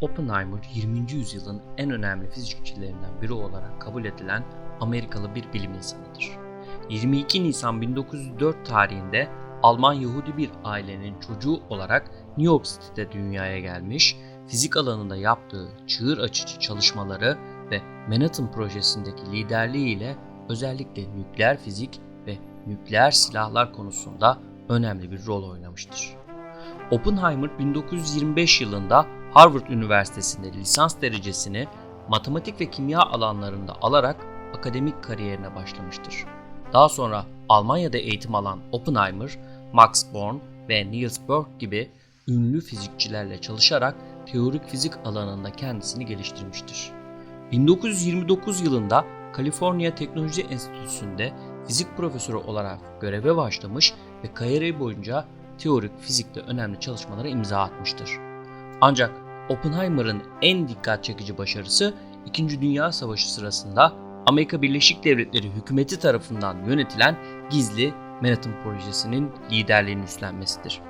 Oppenheimer 20. yüzyılın en önemli fizikçilerinden biri olarak kabul edilen Amerikalı bir bilim insanıdır. 22 Nisan 1904 tarihinde Alman Yahudi bir ailenin çocuğu olarak New York City'de dünyaya gelmiş, fizik alanında yaptığı çığır açıcı çalışmaları ve Manhattan projesindeki liderliğiyle özellikle nükleer fizik ve nükleer silahlar konusunda önemli bir rol oynamıştır. Oppenheimer 1925 yılında Harvard Üniversitesi'nde lisans derecesini matematik ve kimya alanlarında alarak akademik kariyerine başlamıştır. Daha sonra Almanya'da eğitim alan Oppenheimer, Max Born ve Niels Bohr gibi ünlü fizikçilerle çalışarak teorik fizik alanında kendisini geliştirmiştir. 1929 yılında Kaliforniya Teknoloji Enstitüsü'nde fizik profesörü olarak göreve başlamış ve kariyeri boyunca teorik fizikte önemli çalışmalara imza atmıştır. Ancak Oppenheimer'ın en dikkat çekici başarısı 2. Dünya Savaşı sırasında Amerika Birleşik Devletleri hükümeti tarafından yönetilen gizli Manhattan projesinin liderliğini üstlenmesidir.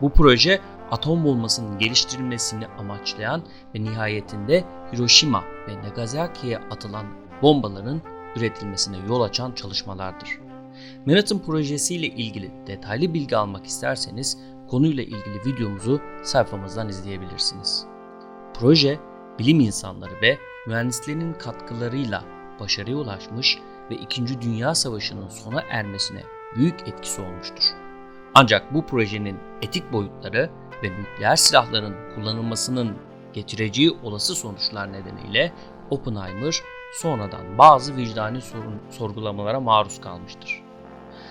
Bu proje atom bombasının geliştirilmesini amaçlayan ve nihayetinde Hiroşima ve Nagasaki'ye atılan bombaların üretilmesine yol açan çalışmalardır. Manhattan projesi ile ilgili detaylı bilgi almak isterseniz konuyla ilgili videomuzu sayfamızdan izleyebilirsiniz. Proje, bilim insanları ve mühendislerinin katkılarıyla başarıya ulaşmış ve 2. Dünya Savaşı'nın sona ermesine büyük etkisi olmuştur. Ancak bu projenin etik boyutları ve nükleer silahların kullanılmasının getireceği olası sonuçlar nedeniyle Oppenheimer sonradan bazı vicdani sorun, sorgulamalara maruz kalmıştır.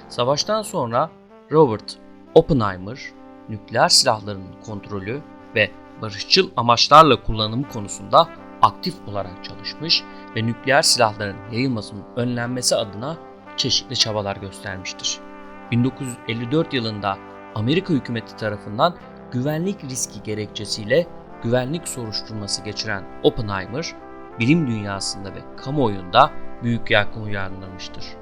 Savaştan sonra Robert Oppenheimer, nükleer silahların kontrolü ve barışçıl amaçlarla kullanımı konusunda aktif olarak çalışmış ve nükleer silahların yayılmasının önlenmesi adına çeşitli çabalar göstermiştir. 1954 yılında Amerika hükümeti tarafından güvenlik riski gerekçesiyle güvenlik soruşturması geçiren Oppenheimer, bilim dünyasında ve kamuoyunda büyük yankı uyandırmıştır.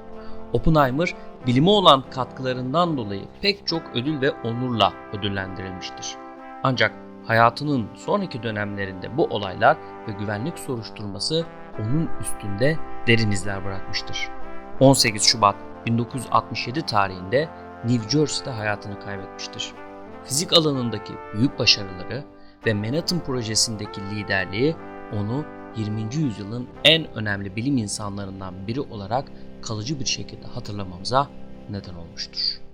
Oppenheimer, bilime olan katkılarından dolayı pek çok ödül ve onurla ödüllendirilmiştir. Ancak hayatının sonraki dönemlerinde bu olaylar ve güvenlik soruşturması onun üstünde derin izler bırakmıştır. 18 Şubat 1967 tarihinde New Jersey'de hayatını kaybetmiştir. Fizik alanındaki büyük başarıları ve Manhattan projesindeki liderliği onu 20. yüzyılın en önemli bilim insanlarından biri olarak kalıcı bir şekilde hatırlamamıza neden olmuştur.